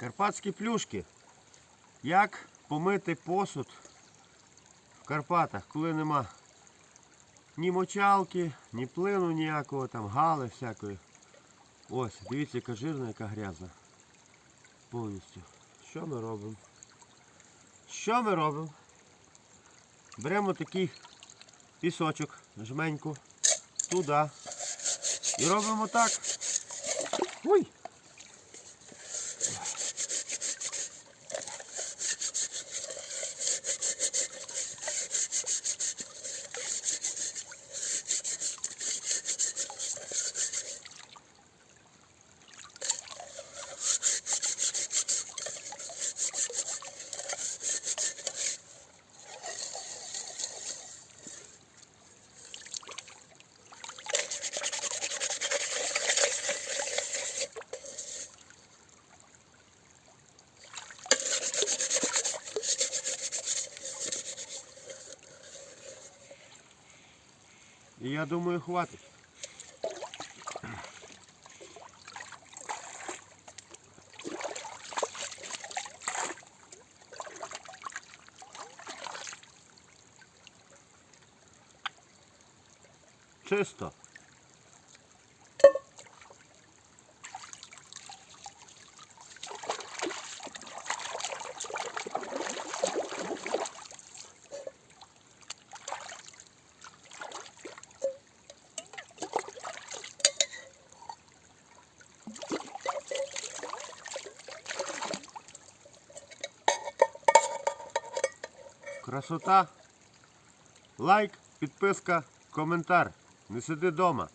Карпатські плюшки. Як помити посуд в Карпатах, коли нема ні мочалки, ні плину ніякого, там гали всякої. Ось, дивіться, яка жирна, яка грязна. Повністю. Що ми робимо? Що ми робимо? Беремо такий пісочок, жменьку, туди. І робимо так. Ой! Я думаю, хватить. Чисто. Красота. Лайк, підписка, коментар. Не сиди вдома.